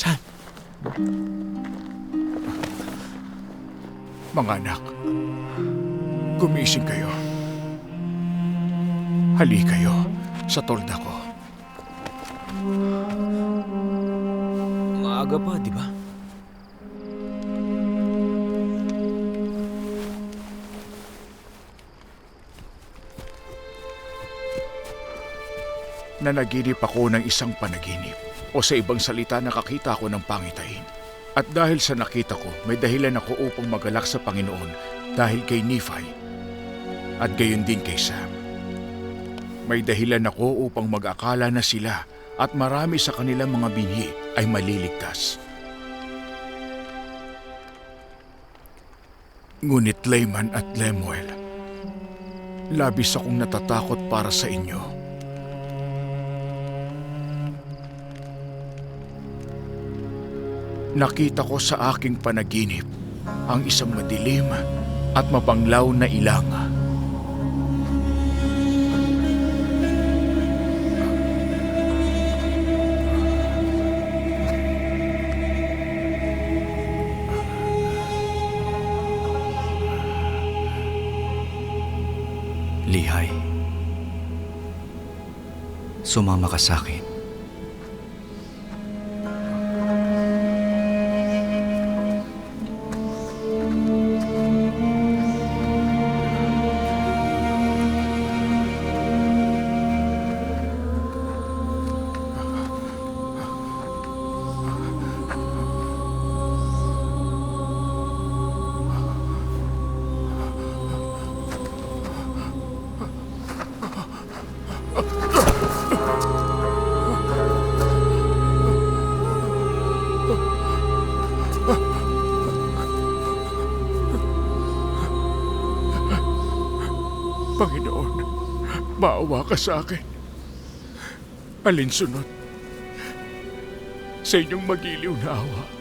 Sam? Mga anak, gumising kayo. Hali kayo sa tolda ko. Maaga pa, di ba? Nanaginip ako ng isang panaginip o sa ibang salita nakakita ako ng pangitain. At dahil sa nakita ko, may dahilan ako upang magalak sa Panginoon dahil kay Nephi at gayon din kay Sam. May dahilan ako upang mag-akala na sila at marami sa kanilang mga binhi ay maliligtas. Ngunit Layman at Lemuel, labis akong natatakot para sa inyo. Nakita ko sa aking panaginip ang isang madilim at mapanglaw na ilang. Lihay. Sumama ka sa akin. Panginoon, maawa ka sa akin. Alinsunod sa inyong magiliw na awa.